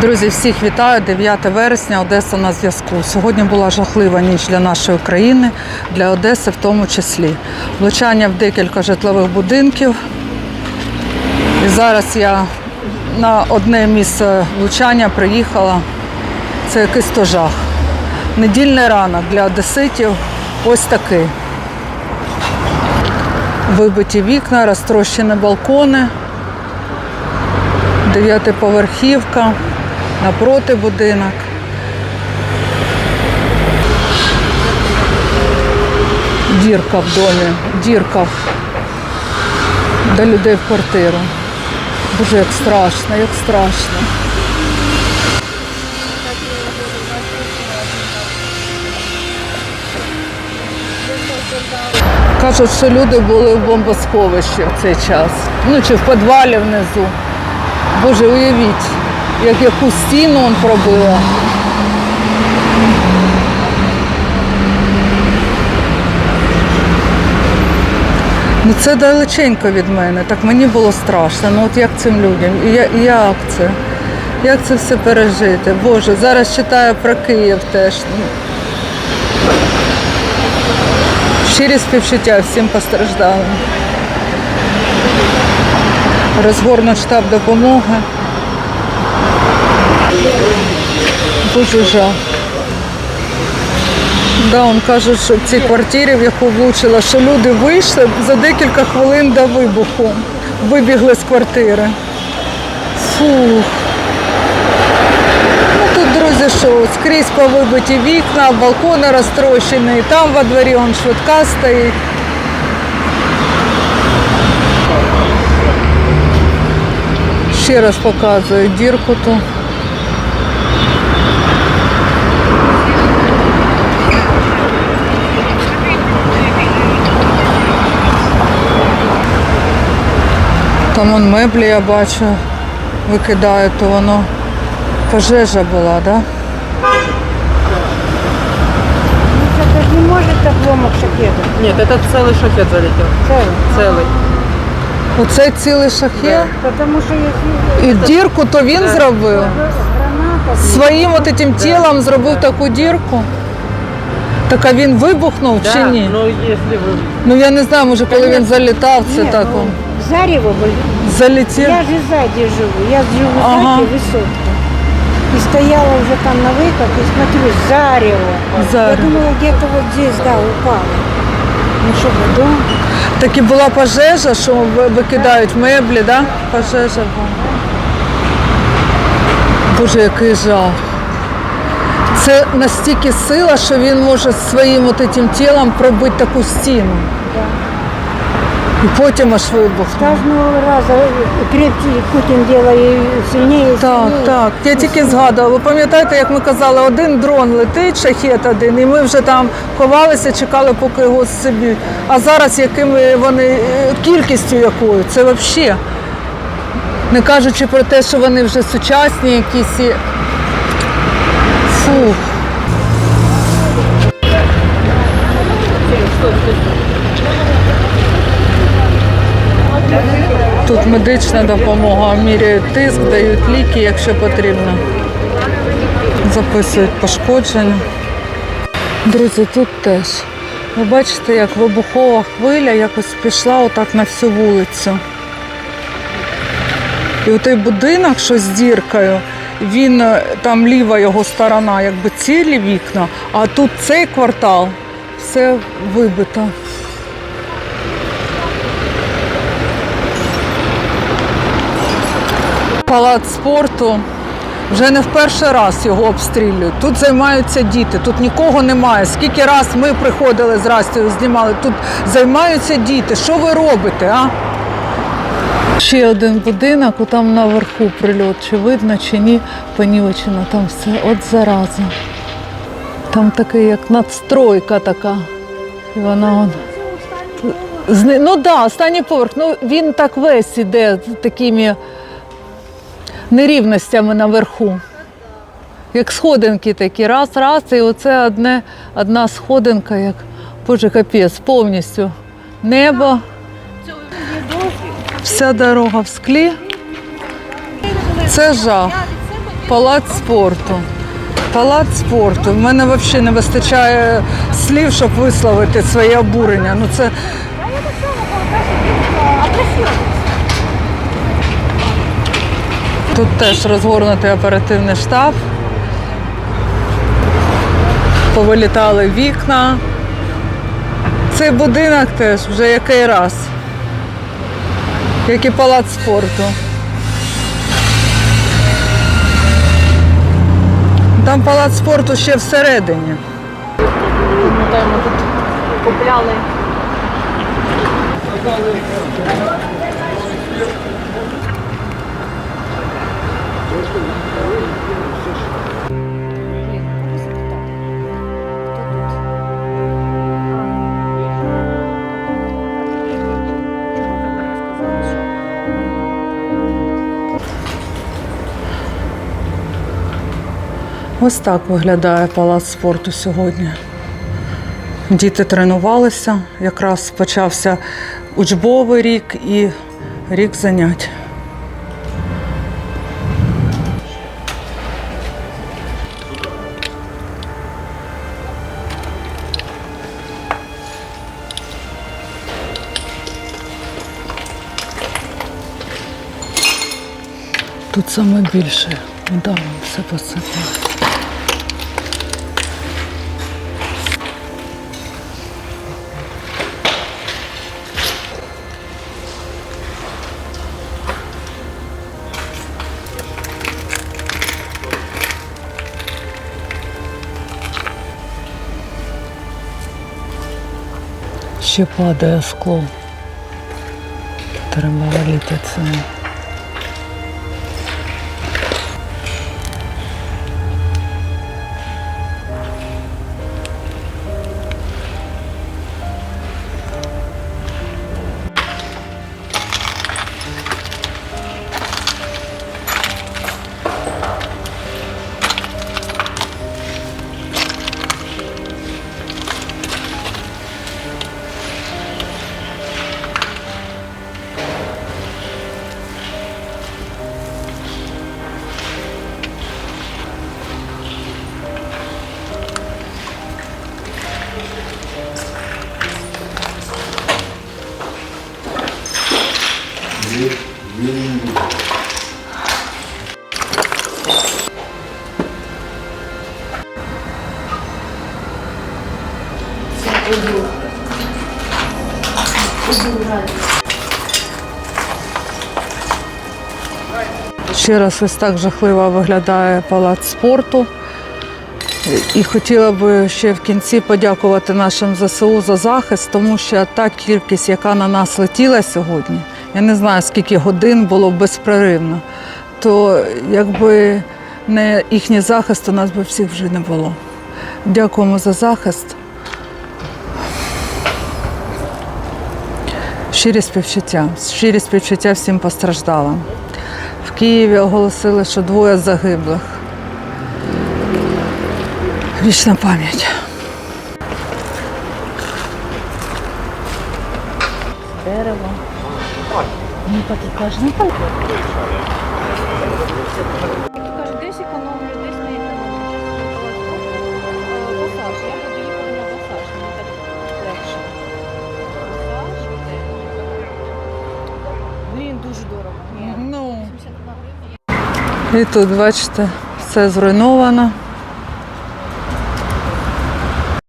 Друзі, всіх вітаю. 9 вересня, Одеса на зв'язку. Сьогодні була жахлива ніч для нашої країни, для Одеси в тому числі. Влучання в декілька житлових будинків. І зараз я на одне місце влучання приїхала. Це якийсь то жах. Недільний ранок для одеситів ось такий. Вибиті вікна, розтрощені балкони. Дев'ятиповерхівка, напроти будинок. Дірка в домі, дірка до людей в квартиру. Боже, як страшно, як страшно. Кажуть, що люди були в бомбосховищі в цей час. Ну чи в підвалі внизу. Боже, уявіть, як яку стіну он пробила. Ну це далеченько від мене, так мені було страшно. Ну от як цим людям? І як це? Як це все пережити? Боже, зараз читаю про Київ теж. Щирі співчуття всім постраждалим. Розгорнут штаб допомоги. Дуже жах. Да, он каже, що в цій квартирі, в яку влучила, що люди вийшли за декілька хвилин до вибуху. Вибігли з квартири. Фух. Ну тут, друзі, що скрізь повибиті вікна, балкони розтрощені, там во дворі он швидка стоїть. Ще раз показую дірку ту. Там он меблі я бачу, викидають, то воно пожежа була, да? Это же не может обломок шахеда. Нет, этот целый шахет залетел. Целый. Целый. Оце цілий шахет. Потому что если І дірку то він зробив. граната, Своїм от этим тілом зробив таку дірку. Так а він вибухнув чи ні? но если вы... Ну я не знаю, може коли він залітав, це Нет, так ну, он зарево были. залетів. Я же сзади живу. Я живу Ага. сзади высотка. И стояла уже там на выход и смотрю, зарево. Зарево. Я думала, где-то вот здесь, да, упало. Ну что, дом? Так і була пожежа, що ви- викидають меблі, да? Пожежа була. Боже, який жах. Це настільки сила, що він може своїм от этим тілом пробити таку стіну. І потім аж вибух. Каждого раза крепкий Путин делает сильнее и Так, сильнее. так. Я тільки згадувала. Ви пам'ятаєте, як ми казали, один дрон летить, шахет один, і ми вже там ховалися, чекали, поки його собі. А зараз якими вони е, кількістю якою? Це взагалі. Не кажучи про те, що вони вже сучасні якісь. Фух. Тут медична допомога, міряють тиск, дають ліки, якщо потрібно. Записують пошкодження. Друзі, тут теж. Ви бачите, як вибухова хвиля якось пішла отак на всю вулицю. І отой будинок, що з діркою, він е, там ліва його сторона, якби цілі вікна, а тут цей квартал все вибито. Палац спорту. Вже не в перший раз його обстрілюють. Тут займаються діти, тут нікого немає. Скільки раз ми приходили з Растю, знімали, тут займаються діти. Що ви робите, а? Ще один будинок, там наверху прильот. Чи видно, чи ні, понівечено там все. От зараза. Там таке, як надстройка така. І вона он. Ну так, да, останній поверх. Ну він так весь іде такими нерівностями наверху. Як сходинки такі, раз, раз, і оце одне, одна сходинка, як Боже капець, повністю. Небо. Вся дорога в склі. Це жах. Палац спорту. Палац спорту. В мене взагалі не вистачає слів, щоб висловити своє обурення. Ну це Тут теж розгорнутий оперативний штаб. Повилітали вікна. Цей будинок теж вже який раз. Як і палац спорту. Там палац спорту ще всередині. Пам'ятаємо, тут купляли. Ось так виглядає палац спорту сьогодні. Діти тренувалися, якраз почався учбовий рік і рік занять. Тут саме більше. Да, все посипало. Ще падає скло. Треба валити це. Ще раз ось так жахливо виглядає палац спорту. І хотіла би ще в кінці подякувати нашим ЗСУ за захист, тому що та кількість, яка на нас летіла сьогодні, я не знаю, скільки годин було безперервно, то якби не їхній захист, у нас би всіх вже не було. Дякуємо за захист. Щирі співчуття, щирі співчуття всім постраждалим. В Києві оголосили, що двоє загиблих. Вічна пам'ять. Дерево. Ну, так і каже, ну так. Каже, десь економлю, десь не економлю. Масаж. Я буду їхати на масаж, мені так легше. Масаж. Блін, дуже дорого. Ні. Ну. І тут, бачите, все зруйновано.